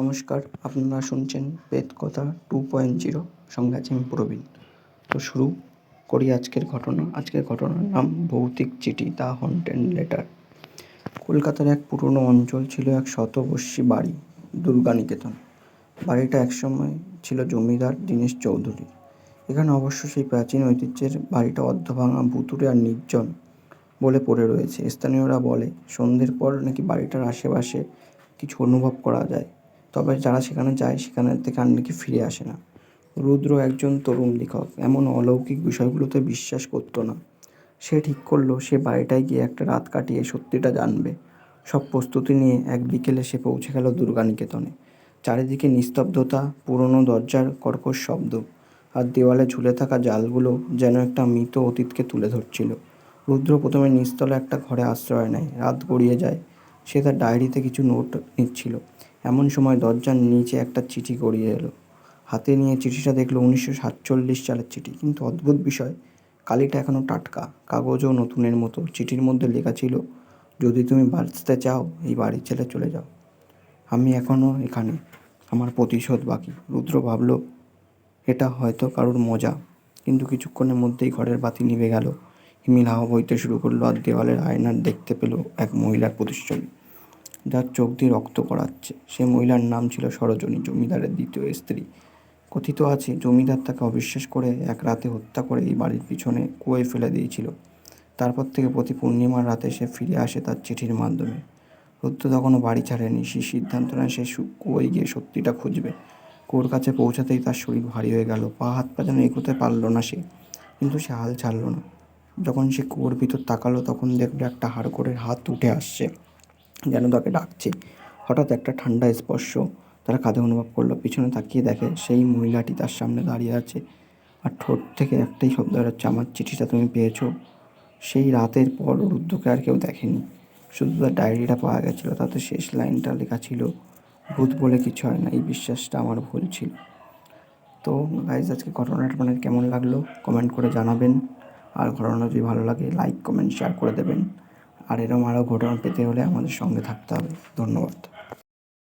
নমস্কার, আপনারা শুনছেন বেদকথা টু পয়েন্ট জিরো সঙ্গে আছে আমি প্রবীণ। তো শুরু করি আজকের ঘটনা। আজকের ঘটনার নাম ভৌতিক চিঠি, দ্য হন্টেন লেটার। কলকাতার এক পুরনো অঞ্চল ছিল এক শতবর্ষী বাড়ি, দুর্গানিকেতন। বাড়িটা একসময় ছিল জমিদার দীনেশ চৌধুরী। এখানে অবশ্য সেই প্রাচীন ঐতিহ্যের বাড়িটা অর্ধভাঙা, ভুতুড়ে আর নির্জন বলে পড়ে রয়েছে। স্থানীয়রা বলে, সন্ধ্যের পর নাকি বাড়িটার আশেপাশে কিছু অনুভব করা যায়। তবে যারা সেখানে যায়, সেখানে থেকে আর নাকি ফিরে আসে না। রুদ্র একজন তরুণ লেখক, এমন অলৌকিক বিষয়গুলোতে বিশ্বাস করতো না। সে ঠিক করল, সে বাড়িটায় গিয়ে একটা রাত কাটিয়ে সত্যিটা জানবে। সব প্রস্তুতি নিয়ে এক বিকেলে সে পৌঁছে গেল দুর্গানিকেতনে। চারিদিকে নিস্তব্ধতা, পুরনো দরজার কর্কশ শব্দ, আর দেওয়ালে ঝুলে থাকা জালগুলো যেন একটা মৃত অতীতকে তুলে ধরছিল। রুদ্র প্রথমে নিস্তলে একটা ঘরে আশ্রয় নেয়, রাত গড়িয়ে যায়। সে তার ডায়েরিতে কিছু নোট নিচ্ছিল। এমন সময় দরজার নিচে একটা চিঠি গড়িয়ে এলো। হাতে নিয়ে চিঠিটা দেখল উনিশশো সাতচল্লিশ সালের চিঠি। কিন্তু অদ্ভুত বিষয়, কালিটা এখনও টাটকা, কাগজও নতুনের মতো। চিঠির মধ্যে লেখা ছিল, যদি তুমি বাঁচতে চাও, এই বাড়ি ছেড়ে চলে যাও। আমি এখনও এখানে, আমার প্রতিশোধ বাকি। রুদ্র ভাবলো, এটা হয়তো কারোর মজা। কিন্তু কিছুক্ষণের মধ্যেই ঘরের বাতি নিভে গেল। হিমিল হাওয়া বইতে শুরু করল আর দেওয়ালের আয়নার দেখতে পেল এক মহিলার প্রতিচ্ছবি। যার চোখ দিয়ে রক্ত করাচ্ছে সে মহিলার নাম ছিল সরোজনী, জমিদারের দ্বিতীয় স্ত্রী। কথিত আছে, জমিদার তাকে অবিশ্বাস করে এক রাতে হত্যা করে এই বাড়ির পিছনে কুয়োয় ফেলে দিয়েছিল। তারপর থেকে প্রতি পূর্ণিমার রাতে সে ফিরে আসে তার চিঠির মাধ্যমে। রুদ্র তখনও বাড়ি ছাড়েনি। সে সিদ্ধান্ত নেয় সে কুয়োয় গিয়ে সত্যিটা খুঁজবে। কুয়োর কাছে পৌঁছাতেই তার শরীর ভারী হয়ে গেল। পা হাত পা যেন এগোতে পারল না সে, কিন্তু সে হাল ছাড়লো না। যখন সে কুয়োর ভিতর তাকালো, তখন দেখল একটা হাড়গোড়ের হাত উঠে আসছে। যেন তাকে ডাকছে। হঠাৎ একটা ঠান্ডা স্পর্শ তারা কাঁধে অনুভব করল, পিছনে তাকিয়ে দেখে সেই মহিলাটি তার সামনে দাঁড়িয়ে আছে। আর ঠোঁট থেকে একটাই শব্দ বেরোচ্ছে, আমার চিঠিটা তুমি পেয়েছ? সেই রাতের পর রুদ্রকে আর কেউ দেখেনি। শুধু তার ডায়েরিটা পাওয়া গেছিল, তাতে শেষ লাইনটা লেখা ছিল, ভূত বলে কিছু হয় না, এই বিশ্বাসটা আমার ভুল ছিল। তো গাইজ আজকে ঘটনাটা মানে কেমন লাগল? কমেন্ট করে জানাবেন। আর ঘটনা যদি ভালো লাগে লাইক কমেন্ট শেয়ার করে দেবেন। আর এরকম আরও ঘটনা পেতে হলে আমাদের সঙ্গে থাকতে হবে। ধন্যবাদ।